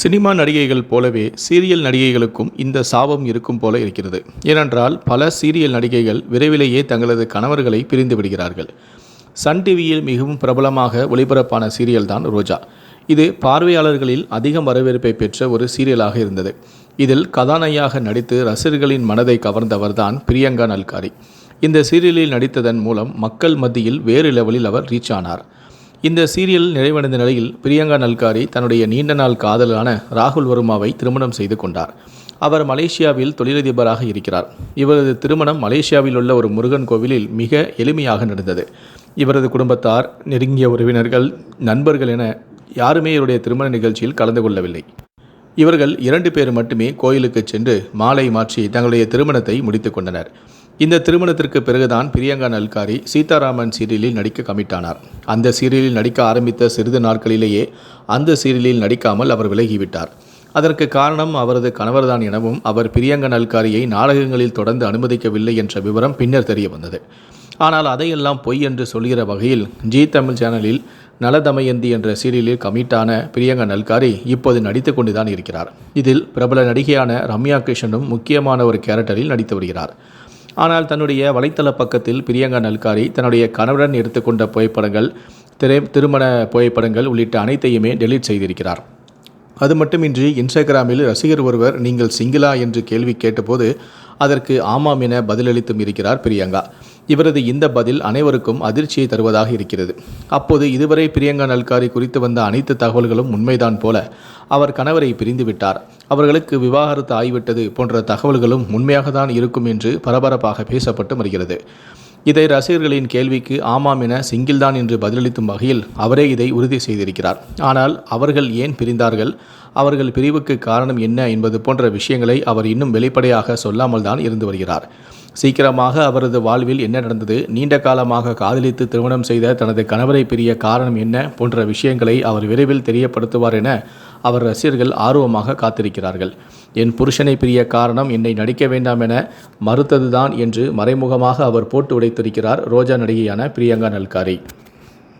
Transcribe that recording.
Cinema நடிகைகள் போலவே serial நடிகைகளுக்கும் இந்த சாபம் இருக்கும் போல இருக்கிறது. ஏனென்றால் பல சீரியல் நடிகைகள் விரைவிலேயே தங்களது கணவர்களை பிரிந்து விடுகிறார்கள். சன் டிவியில் மிகவும் பிரபலமாக ஒளிபரப்பான சீரியல் தான் ரோஜா. இது பார்வையாளர்களில் அதிக வரவேற்பை பெற்ற ஒரு சீரியலாக இருந்தது. இதில் கதாநாயகியாக நடித்து ரசிகர்களின் மனதை கவர்ந்தவர் தான் பிரியங்கா நல்காரி. இந்த சீரியலில் நடித்ததன் மூலம் மக்கள் மத்தியில் வேறு லெவலில் அவர் ரீச் ஆனார் இந்த சீரியல் நிறைவடைந்த நிலையில் பிரியங்கா நல்காரி தன்னுடைய நீண்ட நாள் காதலான ராகுல் வர்மாவை திருமணம் செய்து கொண்டார். அவர் மலேசியாவில் தொழிலதிபராக இருக்கிறார். இவரது திருமணம் மலேசியாவில் உள்ள ஒரு முருகன் கோவிலில் மிக எளிமையாக நடந்தது. இவரது குடும்பத்தார் நெருங்கிய உறவினர்கள் நண்பர்கள் என யாருமே இவருடைய திருமண நிகழ்ச்சியில் கலந்து கொள்ளவில்லை. இவர்கள் இரண்டு பேர் மட்டுமே கோயிலுக்கு சென்று மாலை மாற்றி தங்களுடைய திருமணத்தை முடித்துக் கொண்டனர். இந்த திருமணத்திற்கு பிறகுதான் பிரியங்கா நல்காரி சீதாராமன் சீரியலில் நடிக்க கமிட்டானார். அந்த சீரியலில் நடிக்க ஆரம்பித்த சிறிது நாட்களிலேயே அந்த சீரியலில் நடிக்காமல் அவர் விலகிவிட்டார். அதற்கு காரணம் அவரது கணவர்தான் எனவும் அவர் பிரியங்கா நல்காரியை நாடகங்களில் தொடர்ந்து அனுமதிக்கவில்லை என்ற விவரம் பின்னர் தெரிய வந்தது. ஆனால் அதையெல்லாம் பொய் என்று சொல்கிற வகையில் ஜி தமிழ் சேனலில் நலதமயந்தி என்ற சீரியலில் கமிட்டான பிரியங்கா நல்காரி இப்போது நடித்து கொண்டுதான் இருக்கிறார். இதில் பிரபல நடிகையான ரம்யா கிருஷ்ணனும் முக்கியமான ஒரு கேரக்டரில் நடித்து வருகிறார். ஆனால் தன்னுடைய வலைத்தள பக்கத்தில் பிரியங்கா நல்காரி தன்னுடைய கணவருடன் எடுத்துக்கொண்ட புகைப்படங்கள் திரை திருமண புகைப்படங்கள் உள்ளிட்ட அனைத்தையுமே டெலீட் செய்திருக்கிறார். அது மட்டுமின்றி இன்ஸ்டாகிராமில் ரசிகர் ஒருவர் நீங்கள் சிங்கிளா என்று கேள்வி கேட்டபோது அதற்கு ஆமாம் என பதிலளித்தும் இருக்கிறார் பிரியங்கா. இவரது இந்த பதில் அனைவருக்கும் அதிர்ச்சியை தருவதாக இருக்கிறது. அப்போது இதுவரை பிரியங்கா நல்காரி குறித்து வந்த அனைத்து தகவல்களும் உண்மைதான் போல அவர் கணவரை பிரிந்துவிட்டார் அவர்களுக்கு விவாகரத்து ஆகிவிட்டது போன்ற தகவல்களும் உண்மையாக தான் இருக்கும் என்று பரபரப்பாக பேசப்பட்டு வருகிறது. இதை ரசிகர்களின் கேள்விக்கு ஆமாம் என சிங்கிள்தான் என்று பதிலளிக்கும் வகையில் அவரே இதை உறுதி செய்திருக்கிறார். ஆனால் அவர்கள் ஏன் பிரிந்தார்கள்? அவர்கள் பிரிவுக்கு காரணம் என்ன என்பது போன்ற விஷயங்களை அவர் இன்னும் வெளிப்படையாக சொல்லாமல் தான் இருந்து வருகிறார். சீக்கிரமாக அவரது வாழ்வில் என்ன நடந்தது? நீண்ட காலமாக காதலித்து திருமணம் செய்த தனது கணவரை பிரிய காரணம் என்ன? போன்ற விஷயங்களை அவர் விரைவில் தெரியப்படுத்துவார் என அவர் ரசிகர்கள் ஆர்வமாக காத்திருக்கிறார்கள். என் புருஷனை பிரிய காரணம் என்னை நடிக்க வேண்டாம் என மறுத்ததுதான் என்று மறைமுகமாக அவர் போட்டு உடைத்திருக்கிறார் ரோஜா நடிகையான பிரியங்கா நல்காரி.